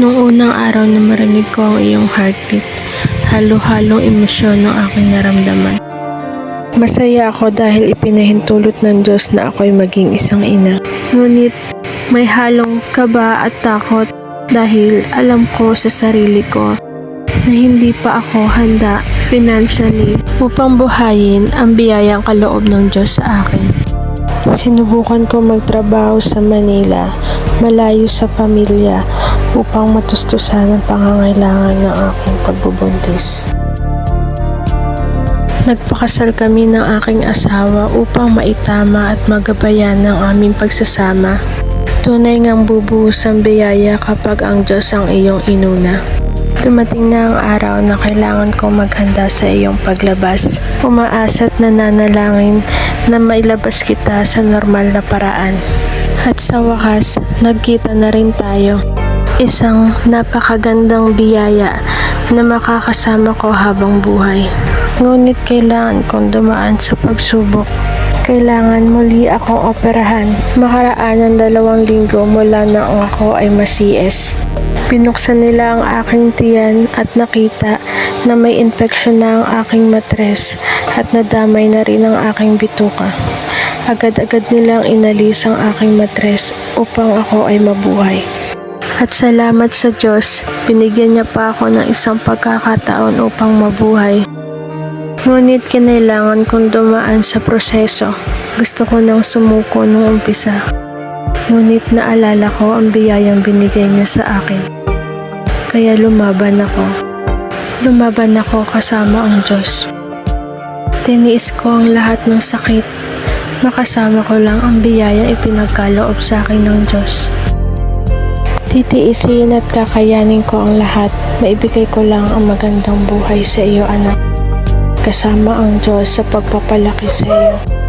Nung unang araw na marinig ko ang iyong heartbeat, halo-halong emosyon ng aking naramdaman. Masaya ako dahil ipinahintulot ng Diyos na ako'y maging isang ina. Ngunit may halong kaba at takot dahil alam ko sa sarili ko na hindi pa ako handa financially upang buhayin ang biyayang kaloob ng Diyos sa akin. Sinubukan ko magtrabaho sa Manila, malayo sa pamilya, upang matustusan ang pangangailangan ng aking pagbubuntis. Nagpakasal kami ng aking asawa upang maitama at magabayan ng aming pagsasama. Tunay ngang bubuhos ang biyaya kapag ang Diyos ang iyong inuna. Dumating na ang araw na kailangan kong maghanda sa iyong paglabas. Umaasa at nananalangin na mailabas kita sa normal na paraan. At sa wakas, nagkita na rin tayo. Isang napakagandang biyaya na makakasama ko habang buhay. Ngunit kailangan kong dumaan sa pagsubok. Kailangan muli akong operahan. Makaraan ng dalawang linggo mula na ako ay masies. Pinuksan nila ang aking tiyan at nakita na may infeksyon na ang aking matres at nadamay na rin ang aking bituka. Agad-agad nilang inalis ang aking matres upang ako ay mabuhay. At salamat sa Diyos, binigyan niya pa ako ng isang pagkakataon upang mabuhay. Ngunit kinailangan kong dumaan sa proseso. Gusto ko nang sumuko nung umpisa. Ngunit naalala ko ang biyayang binigay niya sa akin. Kaya lumaban ako. Lumaban ako kasama ang Diyos. Tiniis ko ang lahat ng sakit. Makasama ko lang ang biyayang ipinagkaloob sa akin ng Diyos. Titiisin at kakayanin ko ang lahat. Maibigay ko lang ang magandang buhay sa iyo, anak. Kasama ang Diyos sa pagpapalaki sa iyo.